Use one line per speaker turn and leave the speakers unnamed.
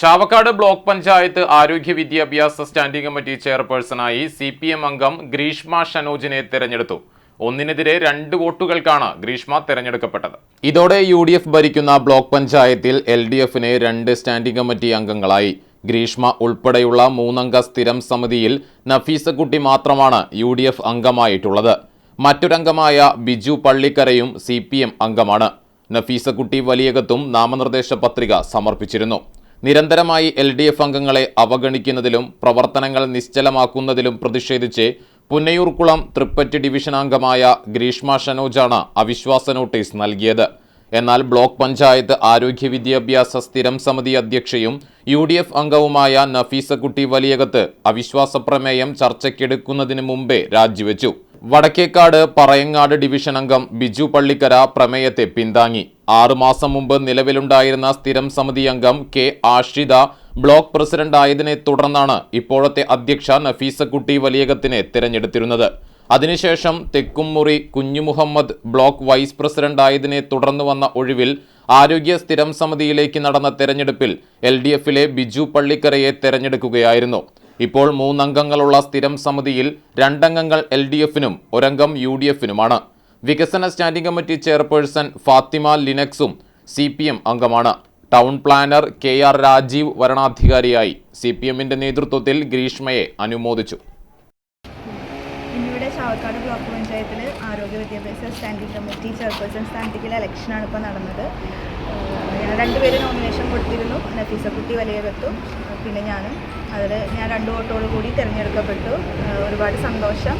Chavakkad block panchayat ആരോഗ്യ വിദ്യാഭ്യാസ standing committee ചെയർപേഴ്സണായി സി പി എം അംഗം ഗ്രീഷ്മ ഷനോജിനെ തിരഞ്ഞെടുത്തു. ഒന്നിനെതിരെ രണ്ട് വോട്ടുകൾക്കാണ് ഗ്രീഷ്മ തിരഞ്ഞെടുക്കപ്പെട്ടത്. ഇതോടെ യു ഡി എഫ് ഭരിക്കുന്ന ബ്ലോക്ക് പഞ്ചായത്തിൽ എൽ ഡി എഫിന് രണ്ട് സ്റ്റാൻഡിംഗ് കമ്മിറ്റി അംഗങ്ങളായി. ഗ്രീഷ്മ ഉൾപ്പെടെയുള്ള മൂന്നംഗ സ്ഥിരം സമിതിയിൽ നഫീസക്കുട്ടി മാത്രമാണ് യു ഡി എഫ് അംഗമായിട്ടുള്ളത്. മറ്റൊരംഗമായ ബിജു പള്ളിക്കരയും സി പി എം അംഗമാണ്. നഫീസക്കുട്ടി വലിയകത്തും നാമനിർദ്ദേശ പത്രിക സമർപ്പിച്ചിരുന്നു. നിരന്തരമായി എൽ ഡി എഫ് അംഗങ്ങളെ അവഗണിക്കുന്നതിലും പ്രവർത്തനങ്ങൾ നിശ്ചലമാക്കുന്നതിലും പ്രതിഷേധിച്ച് പുന്നയൂർക്കുളം തൃപ്പറ്റ് ഡിവിഷൻ അംഗമായ ഗ്രീഷ്മ ഷനോജാണ് അവിശ്വാസ നോട്ടീസ് നൽകിയത്. എന്നാൽ ബ്ലോക്ക് പഞ്ചായത്ത് ആരോഗ്യ വിദ്യാഭ്യാസ സ്ഥിരം സമിതി അധ്യക്ഷയും യു ഡി എഫ് അംഗവുമായ നഫീസക്കുട്ടി വലിയകത്ത് അവിശ്വാസ പ്രമേയം ചർച്ചയ്ക്കെടുക്കുന്നതിന് മുമ്പേ രാജിവെച്ചു. വടക്കേക്കാട് പറയങ്ങാട് ഡിവിഷൻ അംഗം ബിജു പള്ളിക്കര പ്രമേയത്തെ പിന്താങ്ങി. ആറുമാസം മുമ്പ് നിലവിലുണ്ടായിരുന്ന സ്ഥിരം സമിതി അംഗം കെ ആഷിത ബ്ലോക്ക് പ്രസിഡന്റ് ആയതിനെ തുടർന്നാണ് ഇപ്പോഴത്തെ അധ്യക്ഷ നഫീസക്കുട്ടി വലിയകത്തിനെ തിരഞ്ഞെടുത്തിരുന്നത്. അതിനുശേഷം Thekkummuri Kunjumuhammad block vice president ആയതിനെ തുടർന്ന് വന്ന ഒഴിവിൽ ആരോഗ്യ സ്ഥിരം സമിതിയിലേക്ക് നടന്ന തെരഞ്ഞെടുപ്പിൽ എൽ ഡി എഫിലെ ബിജു പള്ളിക്കരയെ തെരഞ്ഞെടുക്കുകയായിരുന്നു. ഇപ്പോൾ മൂന്നംഗങ്ങളുള്ള സ്ഥിരം സമിതിയിൽ രണ്ടംഗങ്ങൾ എൽ ഡി എഫിനും ഒരംഗം യു ഡി എഫിനുമാണ് വികസന സ്റ്റാൻഡിംഗ് കമ്മിറ്റി ചെയർപേഴ്സൺ ഫാത്തിമ ലിനക്സും സി പി എം അംഗമാണ്. Town planner K R Rajeev വരണാധികാരിയായി C P എമ്മിന്റെ നേതൃത്വത്തിൽ ഗ്രീഷ്മയെ അനുമോദിച്ചു.
ചാവക്കാട് ബ്ലോക്ക് പഞ്ചായത്തിൽ ആരോഗ്യ വിദ്യാഭ്യാസ സ്റ്റാൻഡിംഗ് കമ്മിറ്റി ചെയർപേഴ്സൺ സ്ഥാനത്തേക്കുള്ള ഇലക്ഷനാണ് ഇപ്പോൾ നടന്നത്. രണ്ടുപേര് നോമിനേഷൻ കൊടുത്തിരുന്നു. നഫീസ കുട്ടി വലിയകത്തും പിന്നെ ഞാനും. അതിൽ ഞാൻ രണ്ട് വോട്ടോട് കൂടി തിരഞ്ഞെടുക്കപ്പെട്ടു. ഒരുപാട് സന്തോഷം.